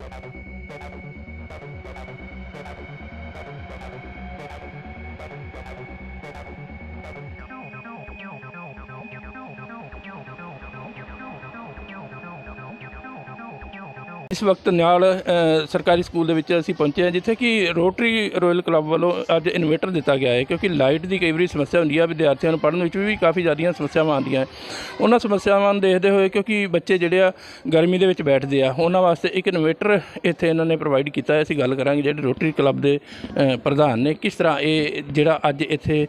Thank you. ਇਸ ਵਕਤ ਨਾਲ ਸਰਕਾਰੀ ਸਕੂਲ ਦੇ ਵਿੱਚ ਅਸੀਂ ਪਹੁੰਚੇ ਹਾਂ, ਜਿੱਥੇ ਕਿ ਰੋਟਰੀ ਰਾਇਲ ਕਲੱਬ ਵੱਲੋਂ ਅੱਜ ਇਨਵੇਟਰ ਦਿੱਤਾ ਗਿਆ ਹੈ, ਕਿਉਂਕਿ ਲਾਈਟ ਦੀ ਕਈ ਵਾਰੀ ਸਮੱਸਿਆ ਹੁੰਦੀ ਹੈ ਵਿਦਿਆਰਥੀਆਂ ਨੂੰ ਪੜ੍ਹਨ ਵਿੱਚ ਵੀ ਕਾਫੀ ਜ਼ਿਆਦੀਆਂ ਸਮੱਸਿਆਵਾਂ ਆਉਂਦੀਆਂ ਹੈ। ਉਹਨਾਂ ਸਮੱਸਿਆਵਾਂ ਨੂੰ ਦੇਖਦੇ ਹੋਏ ਕਿਉਂਕਿ ਬੱਚੇ ਜਿਹੜੇ ਆ ਗਰਮੀ ਦੇ ਵਿੱਚ ਬੈਠਦੇ ਆ, ਉਹਨਾਂ ਵਾਸਤੇ ਇੱਕ ਇਨਵੇਟਰ ਇੱਥੇ ਇਹਨਾਂ ਨੇ ਪ੍ਰੋਵਾਈਡ ਕੀਤਾ ਹੈ ਅਸੀਂ ਗੱਲ ਕਰਾਂਗੇ ਜਿਹੜੇ ਰੋਟਰੀ ਕਲੱਬ ਦੇ ਪ੍ਰਧਾਨ ਨੇ, ਕਿਸ ਤਰ੍ਹਾਂ ਇਹ ਜਿਹੜਾ ਅੱਜ ਇੱਥੇ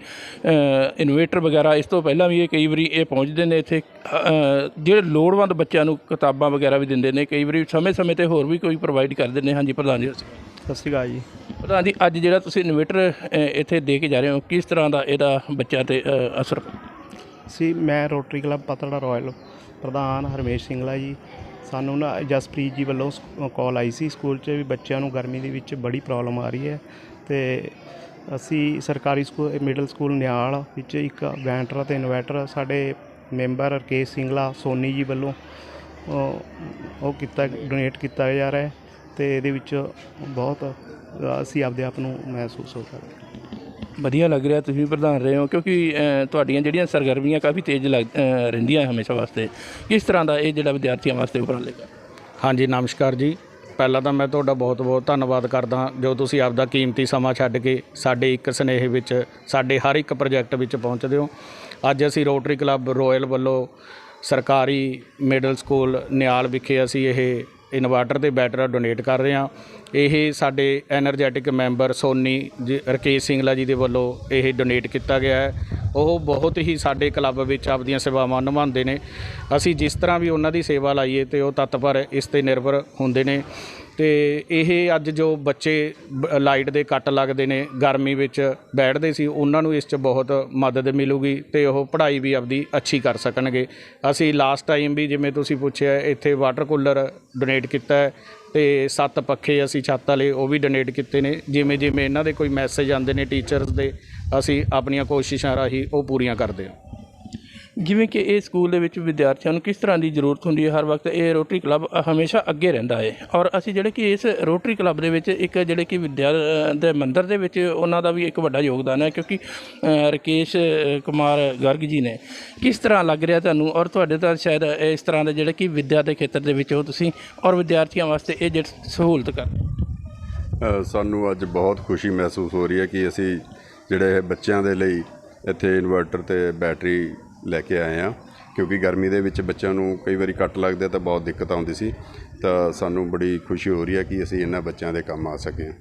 ਇਨਵੇਟਰ ਵਗੈਰਾ, ਇਸ ਤੋਂ ਪਹਿਲਾਂ ਵੀ ਇਹ ਕਈ ਵਾਰੀ ਇਹ ਪਹੁੰਚਦੇ ਨੇ ਇੱਥੇ ਜਿਹੜੇ ਲੋੜਵੰਦ ਬੱਚਿਆਂ ਨੂੰ ਕਿਤਾਬਾਂ ਵਗੈਰਾ ਵੀ ਦਿੰਦੇ ਨੇ, ਕਈ ਵਾਰੀ ਸਮੇਂ-ਸਮੇਂ ਤੇ ਹੋਰ ਵੀ ਕੋਈ ਪ੍ਰੋਵਾਈਡ ਕਰਦੇ ਨੇ ਹਾਂਜੀ ਪ੍ਰਧਾਨ ਜੀ ਸਤਿ ਸ਼੍ਰੀ ਅਕਾਲ। ਜੀ। ਪ੍ਰਧਾਨ ਜੀ ਅੱਜ ਜਿਹੜਾ ਤੁਸੀਂ ਇਨਵੇਟਰ ਇੱਥੇ ਦੇ ਕੇ ਜਾ ਰਹੇ ਹੋ ਕਿਸ ਤਰ੍ਹਾਂ ਦਾ ਇਹਦਾ ਬੱਚਿਆਂ ਤੇ ਅ, ਅਸਰ? ਸੀ ਮੈਂ ਰੋਟਰੀ ਕਲੱਬ ਪਤੜਾ ਰਾਇਲ ਪ੍ਰਧਾਨ ਹਰਮੇਸ਼ ਸਿੰਘਲਾ ਜੀ। ਸਾਨੂੰ ਨਾ ਜਸਪ੍ਰੀਤ ਜੀ ਵੱਲੋਂ ਕਾਲ ਆਈ ਸੀ ਸਕੂਲ 'ਚ ਵੀ ਬੱਚਿਆਂ ਨੂੰ ਗਰਮੀ ਦੇ ਵਿੱਚ ਬੜੀ ਪ੍ਰੋਬਲਮ ਆ ਰਹੀ ਹੈ। ਤੇ ਅਸੀਂ ਸਰਕਾਰੀ ਸਕੂਲ ਮਿਡਲ ਸਕੂਲ ਨਿਆਲ ਵਿੱਚ ਇੱਕ ਵੈਂਟਰ ਅਤੇ ਇਨਵਰਟਰ ਸਾਡੇ ਮੈਂਬਰ ਰਕੇਸ਼ ਸਿੰਘਲਾ ਸੋਨੀ ਜੀ ਵੱਲੋਂ ਉਹ ਉਹ ਕੀਤਾ ਡੋਨੇਟ ਕੀਤਾ ਜਾ ਰਿਹਾ ਹੈ ਤੇ ਇਹਦੇ ਵਿੱਚ ਬਹੁਤ ਅਸੀਂ ਆਪਦੇ ਆਪ ਨੂੰ ਮਹਿਸੂਸ ਹੋ ਸਕਦੇ ਹਾਂ। ਵਧੀਆ ਲੱਗ ਰਿਹਾ ਤੁਸੀਂ ਪ੍ਰਧਾਨ ਰਹੇ ਹੋ ਕਿਉਂਕਿ ਤੁਹਾਡੀਆਂ ਜਿਹੜੀਆਂ ਸਰਗਰਮੀਆਂ ਕਾਫੀ ਤੇਜ਼ ਲੱਗ ਰਹਿੰਦੀਆਂ ਹਮੇਸ਼ਾ ਵਾਸਤੇ। ਕਿਸ ਤਰ੍ਹਾਂ ਦਾ ਇਹ ਜਿਹੜਾ ਵਿਦਿਆਰਥੀਆਂ ਵਾਸਤੇ ਉਪਰਾਲੇ ਕਰ ਹਾਂਜੀ ਨਮਸਕਾਰ ਜੀ। ਪਹਿਲਾਂ ਤਾਂ ਮੈਂ ਤੁਹਾਡਾ ਬਹੁਤ-ਬਹੁਤ ਧੰਨਵਾਦ ਕਰਦਾ ਜੋ ਤੁਸੀਂ ਆਪਦਾ ਕੀਮਤੀ ਸਮਾਂ ਛੱਡ ਕੇ ਸਾਡੇ ਇੱਕ ਸਨੇਹ ਵਿੱਚ ਸਾਡੇ ਹਰ ਇੱਕ ਪ੍ਰੋਜੈਕਟ ਵਿੱਚ ਪਹੁੰਚਦੇ ਹੋ। ਅੱਜ ਅਸੀਂ ਰੋਟਰੀ ਕਲੱਬ ਰਾਇਲ ਵੱਲੋਂ ਸਰਕਾਰੀ ਮਿਡਲ ਸਕੂਲ ਨਿਆਲ ਵਿਖੇ ਅਸੀਂ ਇਹ ਇਨਵਰਟਰ ਤੇ ਬੈਟਰੀ ਡੋਨੇਟ ਕਰ ਰਹੇ ਹਾਂ। ਇਹ ਸਾਡੇ ਐਨਰਜੈਟਿਕ ਮੈਂਬਰ ਸੋਨੀ ਜੀ, ਰਕੇਸ਼ ਸਿੰਘਲਾ ਜੀ ਦੇ ਵੱਲੋਂ ਇਹ ਡੋਨੇਟ ਕੀਤਾ ਗਿਆ ਹੈ। ਉਹ ਬਹੁਤ ਹੀ ਸਾਡੇ ਕਲੱਬ ਵਿੱਚ ਆਪਦੀਆਂ ਸੇਵਾਵਾਂ ਨਿਭਾਉਂਦੇ ਨੇ। ਅਸੀਂ ਜਿਸ ਤਰ੍ਹਾਂ ਵੀ ਉਹਨਾਂ ਦੀ ਸੇਵਾ ਲਾਈਏ ਤੇ ਉਹ ਤਤਪਰ ਇਸ ਤੇ ਨਿਰਭਰ ਹੁੰਦੇ ਨੇ। ਤੇ ਇਹ ਅੱਜ ਜੋ ਬੱਚੇ ਬ- ਲਾਈਟ ਦੇ ਕੱਟ ਲੱਗਦੇ ਨੇ, ਗਰਮੀ ਵਿੱਚ ਬੈਠਦੇ ਸੀ, ਉਹਨਾਂ ਨੂੰ ਇਸ 'ਚ ਬਹੁਤ ਮਦਦ ਮਿਲੂਗੀ ਤੇ ਉਹ ਪੜ੍ਹਾਈ ਵੀ ਆਪਦੀ ਅੱਛੀ ਕਰ ਸਕਣਗੇ। ਅਸੀਂ ਲਾਸਟ ਟਾਈਮ ਵੀ ਜਿਵੇਂ ਤੁਸੀਂ ਪੁੱਛਿਆ, ਇੱਥੇ ਵਾਟਰ ਕੂਲਰ ਡੋਨੇਟ ਕੀਤਾ ਹੈ ਤੇ ਸੱਤ ਪੱਖੇ ਅਸੀਂ ਛੱਤ ਵਾਲੇ ਉਹ ਵੀ ਡੋਨੇਟ ਕੀਤੇ ਨੇ। ਜਿਵੇਂ ਜਿਵੇਂ ਇਹਨਾਂ ਦੇ ਕੋਈ ਮੈਸੇਜ ਆਉਂਦੇ ਨੇ ਟੀਚਰਸ ਦੇ, ਅਸੀਂ ਆਪਣੀਆਂ ਕੋਸ਼ਿਸ਼ਾਂ ਰਾਹੀਂ ਉਹ ਪੂਰੀਆਂ ਕਰਦੇ ਹਾਂ। ਜਿਵੇਂ ਕਿ ਇਹ ਸਕੂਲ ਦੇ ਵਿੱਚ ਵਿਦਿਆਰਥੀਆਂ ਨੂੰ ਕਿਸ ਤਰ੍ਹਾਂ ਦੀ ਜ਼ਰੂਰਤ ਹੁੰਦੀ ਹੈ ਹਰ ਵਕਤ ਇਹ ਰੋਟਰੀ ਕਲੱਬ ਹਮੇਸ਼ਾ ਅੱਗੇ ਰਹਿੰਦਾ ਹੈ। ਔਰ ਅਸੀਂ ਜਿਹੜੇ ਕਿ ਇਸ ਰੋਟਰੀ ਕਲੱਬ ਦੇ ਵਿੱਚ ਇੱਕ ਜਿਹੜੇ ਕਿ ਵਿਦਿਆ ਦੇ ਮੰਦਰ ਦੇ ਵਿੱਚ ਉਹਨਾਂ ਦਾ ਵੀ ਇੱਕ ਵੱਡਾ ਯੋਗਦਾਨ ਹੈ ਕਿਉਂਕਿ ਅ, ਰਕੇਸ਼ ਕੁਮਾਰ ਗਰਗ ਜੀ ਨੇ ਕਿਸ ਤਰ੍ਹਾਂ ਲੱਗ ਰਿਹਾ ਤੁਹਾਨੂੰ? ਔਰ ਤੁਹਾਡੇ ਤਾਂ ਸ਼ਾਇਦ ਇਸ ਤਰ੍ਹਾਂ ਦੇ ਜਿਹੜੇ ਕਿ ਵਿਦਿਆ ਦੇ ਖੇਤਰ ਦੇ ਵਿੱਚ ਹੋ ਤੁਸੀਂ ਔਰ ਵਿਦਿਆਰਥੀਆਂ ਵਾਸਤੇ ਇਹ ਜਿਹੜੀ ਸਹੂਲਤ ਕਰ ਸਾਨੂੰ ਅੱਜ ਬਹੁਤ ਖੁਸ਼ੀ ਮਹਿਸੂਸ ਹੋ ਰਹੀ ਹੈ ਕਿ ਅਸੀਂ ਜਿਹੜੇ ਬੱਚਿਆਂ ਦੇ ਲਈ ਇੱਥੇ ਇਨਵਰਟਰ ਤੇ ਬੈਟਰੀ ਲੈ ਕੇ ਆਏ ਆ ਕਿਉਂਕਿ ਗਰਮੀ ਦੇ ਵਿੱਚ ਬੱਚਿਆਂ ਨੂੰ ਕਈ ਵਾਰੀ ਕੱਟ ਲੱਗਦੇ ਤਾਂ ਬਹੁਤ ਦਿੱਕਤ ਆਉਂਦੀ ਸੀ। ਤਾਂ ਸਾਨੂੰ ਬੜੀ ਖੁਸ਼ੀ ਹੋ ਰਹੀ ਹੈ ਕਿ ਅਸੀਂ ਇਹਨਾਂ ਬੱਚਿਆਂ ਦੇ ਕੰਮ ਆ ਸਕੇ ਹਾਂ।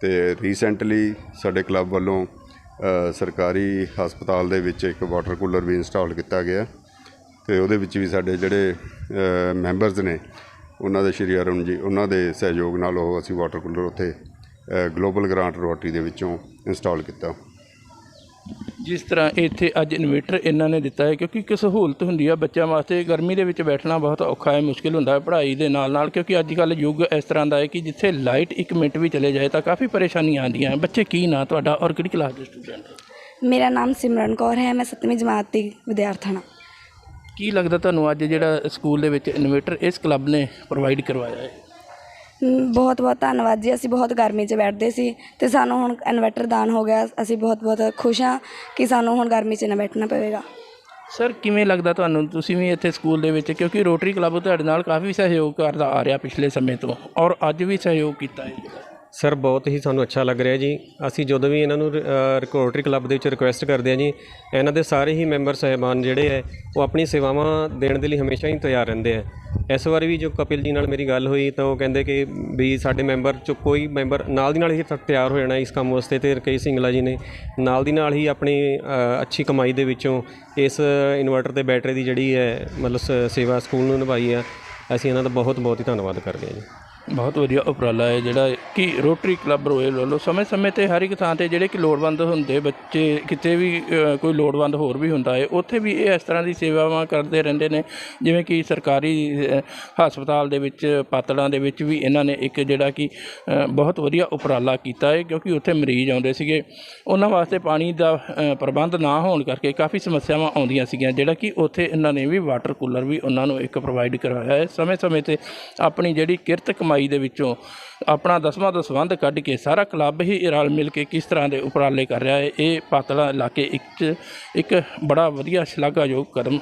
ਤੇ ਰੀਸੈਂਟਲੀ ਸਾਡੇ ਕਲੱਬ ਵੱਲੋਂ ਸਰਕਾਰੀ ਹਸਪਤਾਲ ਦੇ ਵਿੱਚ ਇੱਕ ਵਾਟਰ ਕੂਲਰ ਵੀ ਇੰਸਟਾਲ ਕੀਤਾ ਗਿਆ। ਤੇ ਉਹਦੇ ਵਿੱਚ ਵੀ ਸਾਡੇ ਜਿਹੜੇ ਮੈਂਬਰਸ ਨੇ, ਉਹਨਾਂ ਦੇ ਸ਼੍ਰੀ ਅਰੁਣ ਜੀ, ਉਹਨਾਂ ਦੇ ਸਹਿਯੋਗ ਨਾਲ ਉਹ ਅਸੀਂ ਵਾਟਰ ਕੂਲਰ ਉੱਥੇ ਗਲੋਬਲ ਗ੍ਰਾਂਟ ਰੋਟਰੀ ਦੇ ਵਿੱਚੋਂ ਇੰਸਟਾਲ ਕੀਤਾ। ਜਿਸ ਤਰ੍ਹਾਂ ਇੱਥੇ ਅੱਜ ਇਨਵੇਟਰ ਇਹਨਾਂ ਨੇ ਦਿੱਤਾ ਹੈ ਕਿਉਂਕਿ ਇੱਕ ਸਹੂਲਤ ਹੁੰਦੀ ਆ ਬੱਚਿਆਂ ਵਾਸਤੇ ਗਰਮੀ ਦੇ ਵਿੱਚ ਬੈਠਣਾ ਬਹੁਤ ਔਖਾ ਹੈ ਮੁਸ਼ਕਿਲ ਹੁੰਦਾ ਹੈ ਪੜ੍ਹਾਈ ਦੇ ਨਾਲ ਨਾਲ ਕਿਉਂਕਿ ਅੱਜ ਕੱਲ੍ਹ ਯੁੱਗ ਇਸ ਤਰ੍ਹਾਂ ਦਾ ਹੈ ਕਿ ਜਿੱਥੇ ਲਾਈਟ 1 ਮਿੰਟ ਵੀ ਚਲੇ ਜਾਏ ਤਾਂ ਕਾਫੀ ਪਰੇਸ਼ਾਨੀਆਂ ਆਉਂਦੀਆਂ ਹੈ ਬੱਚੇ ਕੀ ਨਾਂ ਤੁਹਾਡਾ ਔਰ ਕਿਹੜੀ ਕਲਾਸ ਦੇ ਸਟੂਡੈਂਟ ਮੇਰਾ ਨਾਮ ਸਿਮਰਨ ਕੌਰ ਹੈ ਮੈਂ 7ਵੀਂ ਜਮਾਤ ਦੀ ਵਿਦਿਆਰਥਣ ਹਾਂ। ਕੀ ਲੱਗਦਾ ਤੁਹਾਨੂੰ ਅੱਜ ਜਿਹੜਾ ਸਕੂਲ ਦੇ ਵਿੱਚ ਇਨਵੇਟਰ ਇਸ ਕਲੱਬ ਨੇ ਪ੍ਰੋਵਾਈਡ ਕਰਵਾਇਆ ਹੈ? ਬਹੁਤ ਬਹੁਤ ਧੰਨਵਾਦ ਜੀ, ਅਸੀਂ ਬਹੁਤ ਗਰਮੀ 'ਚ ਬੈਠਦੇ ਸੀ ਅਤੇ ਸਾਨੂੰ ਹੁਣ ਇਨਵਰਟਰ ਦਾਨ ਹੋ ਗਿਆ, ਅਸੀਂ ਬਹੁਤ ਬਹੁਤ ਖੁਸ਼ ਹਾਂ ਕਿ ਸਾਨੂੰ ਹੁਣ ਗਰਮੀ 'ਚ ਨਾ ਬੈਠਣਾ ਪਵੇਗਾ। ਸਰ, ਕਿਵੇਂ ਲੱਗਦਾ ਤੁਹਾਨੂੰ? ਤੁਸੀਂ ਵੀ ਇੱਥੇ ਸਕੂਲ ਦੇ ਵਿੱਚ, ਕਿਉਂਕਿ ਰੋਟਰੀ ਕਲੱਬ ਤੁਹਾਡੇ ਨਾਲ ਕਾਫੀ ਸਹਿਯੋਗ ਕਰਦਾ ਆ ਰਿਹਾ ਪਿਛਲੇ ਸਮੇਂ ਤੋਂ, ਔਰ ਅੱਜ ਵੀ ਸਹਿਯੋਗ ਕੀਤਾ ਹੈ। ਸਰ, ਬਹੁਤ ਹੀ ਸਾਨੂੰ ਅੱਛਾ ਲੱਗ ਰਿਹਾ ਜੀ। ਅਸੀਂ ਜਦੋਂ ਵੀ ਇਹਨਾਂ ਨੂੰ ਰਿਕੋਰਡਰੀ ਕਲੱਬ ਦੇ ਵਿੱਚ ਰਿਕੁਐਸਟ ਕਰਦੇ ਹਾਂ ਜੀ, ਇਹਨਾਂ ਦੇ ਸਾਰੇ ਹੀ ਮੈਂਬਰ ਸਹਿਬਾਨ ਜਿਹੜੇ ਹੈ, ਉਹ ਆਪਣੀ ਸੇਵਾਵਾਂ ਦੇਣ ਦੇ ਲਈ ਹਮੇਸ਼ਾ ਹੀ ਤਿਆਰ ਰਹਿੰਦੇ ਆ ਇਸ ਵਾਰੀ ਵੀ ਜੋ ਕਪਿਲ ਜੀ ਨਾਲ ਮੇਰੀ ਗੱਲ ਹੋਈ, ਤਾਂ ਉਹ ਕਹਿੰਦੇ ਕਿ ਵੀ ਸਾਡੇ ਮੈਂਬਰ ਚ ਕੋਈ ਮੈਂਬਰ ਨਾਲ ਦੀ ਨਾਲ ਹੀ ਤਿਆਰ ਹੋ ਜਾਣਾ ਇਸ ਕੰਮ ਵਾਸਤੇ ਤੇ ਰਕੇਸ਼ ਸਿੰਗਲਾ ਜੀ ਨੇ। ਨਾਲ ਦੀ ਨਾਲ ਹੀ ਆਪਣੀ ਅੱਛੀ ਕਮਾਈ ਦੇ ਵਿੱਚੋਂ ਇਸ ਇਨਵਰਟਰ ਤੇ ਬੈਟਰੀ ਦੀ ਜਿਹੜੀ ਹੈ, ਮਤਲਬ ਸ- ਸੇਵਾ ਸਕੂਲ ਨੂੰ ਨਿਭਾਈ ਆ ਅਸੀਂ ਇਹਨਾਂ ਦਾ ਬਹੁਤ ਬਹੁਤ ਹੀ ਧੰਨਵਾਦ ਕਰਦੇ ਹਾਂ ਜੀ। ਬਹੁਤ ਵਧੀਆ ਉਪਰਾਲਾ ਹੈ ਜਿਹੜਾ ਕਿ ਰੋਟਰੀ ਕਲੱਬ ਰੋਇਲ ਵੱਲੋਂ ਸਮੇਂ-ਸਮੇਂ ਤੇ ਹਰ ਇੱਕ ਥਾਂ ਤੇ ਜਿਹੜੇ ਕਿ ਲੋੜਵੰਦ ਹੁੰਦੇ, ਬੱਚੇ, ਕਿਤੇ ਵੀ ਕੋਈ ਲੋੜਵੰਦ ਹੋਰ ਵੀ ਹੁੰਦਾ ਹੈ, ਉੱਥੇ ਵੀ ਇਹ ਇਸ ਤਰ੍ਹਾਂ ਦੀ ਸੇਵਾਵਾਂ ਕਰਦੇ ਰਹਿੰਦੇ ਨੇ, ਜਿਵੇਂ ਕਿ ਸਰਕਾਰੀ ਹਸਪਤਾਲ ਦੇ ਵਿੱਚ, ਪਾਤੜਾਂ ਦੇ ਵਿੱਚ ਵੀ ਇਹਨਾਂ ਨੇ ਇੱਕ ਜਿਹੜਾ ਕਿ ਬਹੁਤ ਵਧੀਆ ਉਪਰਾਲਾ ਕੀਤਾ ਹੈ, ਕਿਉਂਕਿ ਉੱਥੇ ਮਰੀਜ਼ ਆਉਂਦੇ ਸੀਗੇ। ਉਹਨਾਂ ਵਾਸਤੇ ਪਾਣੀ ਦਾ ਪ੍ਰਬੰਧ ਨਾ ਹੋਣ ਕਰਕੇ ਕਾਫੀ ਸਮੱਸਿਆਵਾਂ ਆਉਂਦੀਆਂ ਸੀਗੀਆਂ, ਜਿਹੜਾ ਕਿ ਉੱਥੇ ਇਹਨਾਂ ਨੇ ਵੀ ਵਾਟਰ ਕੂਲਰ ਵੀ ਉਹਨਾਂ ਨੂੰ ਇੱਕ ਪ੍ਰੋਵਾਈਡ ਕਰਵਾਇਆ ਹੈ। ਸਮੇਂ-ਸਮੇਂ ਤੇ ਆਪਣੀ ਜਿਹੜੀ ਕਿਰਤ ਕਮਾਈ ਕਮਾਈ ਦੇ ਵਿੱਚੋਂ ਆਪਣਾ ਦਸਵਾਂ ਦਾ ਸੰਬੰਧ ਕੱਢ ਕੇ ਸਾਰਾ ਕਲੱਬ ਹੀ ਰਲ ਮਿਲ ਕੇ ਕਿਸ ਤਰ੍ਹਾਂ ਦੇ ਉਪਰਾਲੇ ਕਰ ਰਿਹਾ ਹੈ, ਇਹ ਪਾਤਲਾ ਇਲਾਕੇ ਇੱਕ ਇੱਕ ਬੜਾ ਵਧੀਆ ਸ਼ਲਾਘਾਯੋਗ ਕਦਮ